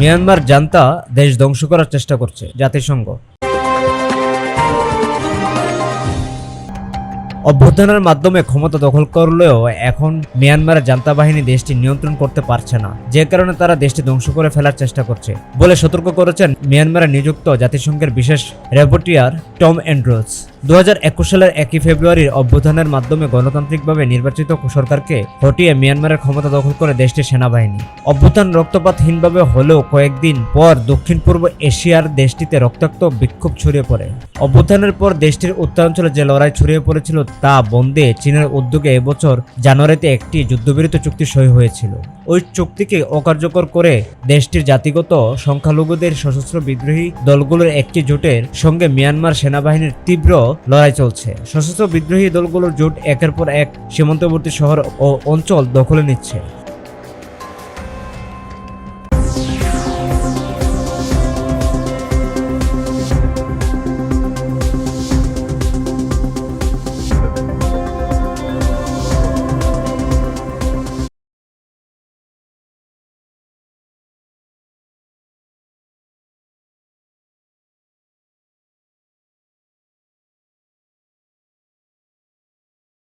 Myanmar junta দেশ ধ্বংস করার চেষ্টা করছে, জাতিসংঘ। অভ্যুত্থানের মাধ্যমে ক্ষমতা দখল করলেও এখন মিয়ানমারের জান্তা বাহিনী দেশটি নিয়ন্ত্রণ করতে পারছে না। যে কারণে তারা দেশটি ধ্বংস করে ফেলার চেষ্টা করছে বলে সতর্ক করেছেন মিয়ানমারে নিযুক্ত জাতিসংঘের বিশেষ রেপোর্টিয়ার টম অ্যান্ড্রোস। দু হাজার একুশ সালের একই ফেব্রুয়ারির অভ্যুত্থানের মাধ্যমে গণতান্ত্রিকভাবে নির্বাচিত সরকারকে হটিয়ে মিয়ানমারের ক্ষমতা দখল করে দেশটির সেনাবাহিনী। অভ্যুত্থান রক্তপাতহীনভাবে হলেও কয়েকদিন পর দক্ষিণ পূর্ব এশিয়ার দেশটিতে রক্তাক্ত বিক্ষোভ ছড়িয়ে পড়ে। অভ্যুত্থানের পর দেশটির উত্তরাঞ্চলে যে লড়াই ছড়িয়ে পড়েছিল তা বন্ধে চীনের উদ্যোগে এবছর জানুয়ারিতে একটি যুদ্ধবিরতি চুক্তি সই হয়েছিল। ওই চুক্তিকে অকার্যকর করে দেশটির জাতিগত সংখ্যালঘুদের সশস্ত্র বিদ্রোহী দলগুলোর একটি জোটের সঙ্গে মিয়ানমার সেনাবাহিনীর তীব্র লড়াই চলছে। সশস্ত্র বিদ্রোহী দলগুলোর জোট একের পর এক সীমান্তবর্তী শহর ও অঞ্চল দখলে নিচ্ছে।